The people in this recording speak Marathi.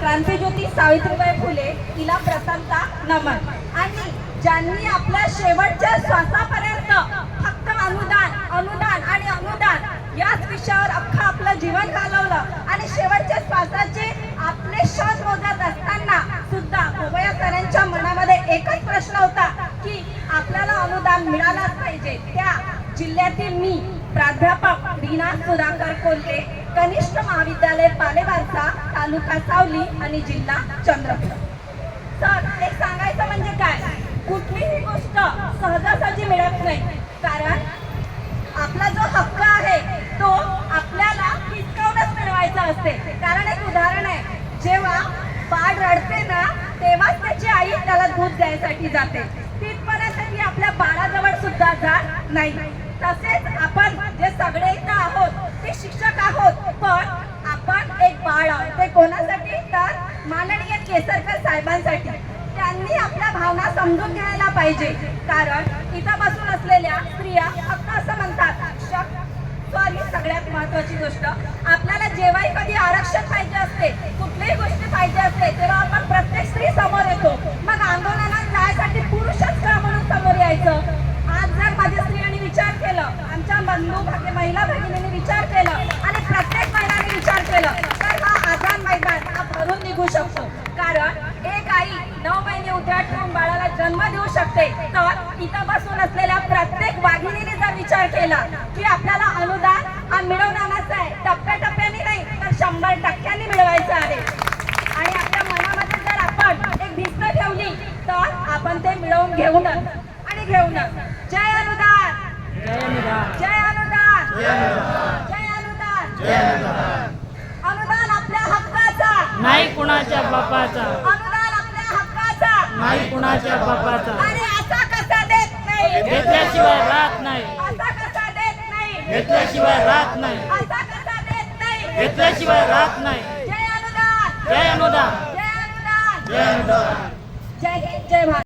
क्रांतीज्योती सावित्रीबाई फुले तिला प्रथमता नमन. आणि ज्यांनी आपल्या शेवटच्या श्वासापर्यंत फक्त अनुदान अनुदान आणि अनुदान याच विषयावर अख्खं आपलं जीवन घालवलं आणि शेवटच्या श्वासाचे आपले श्वास मोजत असताना सुद्धा गोवया सरांच्या मनामध्ये एकच प्रश्न होता की आपल्याला अनुदान मिळालाच पाहिजे. त्या जिल्ह्यातील मी प्राध्यापक रीना सुधाकर कोल्हे कनिष्ठ महाविद्यालय पालेवारचा तालुका सावली आणि जिल्हा चंद्रपूर. तर एक सांगायचं म्हणजे काय? कुठलीही गोष्ट सहजासहजी मिळत नाही. कारण आपला जो हक्क आहे तो आपल्याला हिसकावूनच मिळवायचा असते. कारण एक उदाहरण आहे जेव्हा बाळ रडते ना तेव्हाच त्याची आई त्याला दूध द्यायसाठी जाते. तिथपर्यंत ती आपल्या बाळाजवळ सुद्धा जात नाही. तसेच आपण जे सगळे इथं आहोत ते शिक्षक आहोत पण आपण एक बाळ. आहोत ते कोणासाठी? तर माननीय केसरकर साहेबांसाठी. त्यांनी आपल्या भावना समजून घ्यायला पाहिजे. कारण इथं बसून असलेल्या स्त्रिया फक्त असं म्हणतात सॉरी सगळ्यात महत्वाची गोष्ट. आपल्याला जेव्हाही कधी आरक्षण पाहिजे असते कुठलीही गोष्टी पाहिजे असते तेव्हा आपण प्रत्येक स्त्री समोर येतो मग आंदोलनात जायसाठी पुरुषच का म्हणून समोर यायचं आज जर माझ्या स्त्रियांनी विचार केलं आमच्या बंधू भागे महिला भगिनींनी विचार केलं आणि प्रत्येक महिलांनी विचार केलं तर हा आझाद मैदान हा भरून निघू शकतो कारण एक आई नऊ महिने उद्या ठेवून बाळाला जन्म देऊ शकते तर इथं बसून असलेल्या प्रत्येक वाघिणीने जर विचार केला की आपल्याला अनुदान हा मिळवण्याचा आहे टप्प्याटप्प्याने नाही तर शंभर टक्क्यांनी मिळवायचं आहे. आणि आपल्या मनामध्ये जर आपण एक भिस्त ठेवली तर आपण ते मिळवून घेऊनच आणि घेऊनच जय अनुदान. जय अनुदान. जय अनुदान. अनुदान. आपल्या हक्काचा. नाही कुणाच्या बापाचा. अनुदान आपल्या हक्काचा नाही कुणाच्या बापाचा. आणि असा कसा देत नाही? घेतल्याशिवाय राहत नाही. असा कसा देत नाही? घेतल्याशिवाय राहत नाही. असा कसा देत नाही? घेतल्याशिवाय राहत नाही. जय अनुदान. जय अनुदान. जय अनुदान. जय अनुदान. जय हिंद जय भारत.